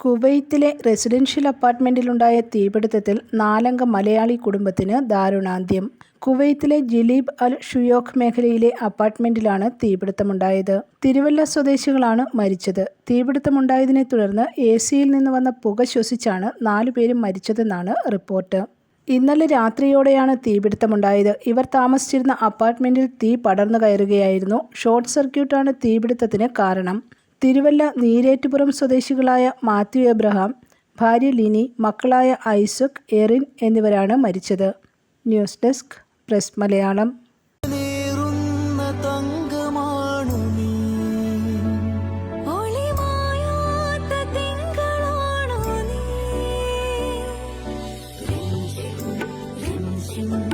കുവൈത്തിലെ residential അപ്പാർട്ട്മെന്റിലുണ്ടായ തീപിടുത്തത്തിൽ നാലംഗ മലയാളി കുടുംബത്തിന് ദാരുണാന്ത്യം. കുവൈത്തിലെ ജിലീബ് അൽ ഷുയോഖ് മേഖലയിലെ അപ്പാർട്ട്മെന്റിലാണ് തീപിടുത്തമുണ്ടായത്. തിരുവല്ല സ്വദേശികളാണ് മരിച്ചത്. തീപിടുത്തമുണ്ടായതിനെ തുടർന്ന് എ സിയിൽ നിന്ന് വന്ന പുക ശ്വസിച്ചാണ് നാലുപേരും മരിച്ചതെന്നാണ് റിപ്പോർട്ട്. ഇന്നലെ രാത്രിയോടെയാണ് തീപിടുത്തമുണ്ടായത്. ഇവർ താമസിച്ചിരുന്ന അപ്പാർട്ട്മെന്റിൽ തീ പടർന്നു കയറുകയായിരുന്നു. ഷോർട്ട് സർക്യൂട്ടാണ് തീപിടുത്തത്തിന് കാരണം. തിരുവല്ല നീരേറ്റുപുറം സ്വദേശികളായ മാത്യു എബ്രഹാം, ഭാര്യ ലിനി, മക്കളായ ഐസക്, എറിൻ എന്നിവരാണ് മരിച്ചത്. News desk press Malayalam. Thank തങ്കമാണു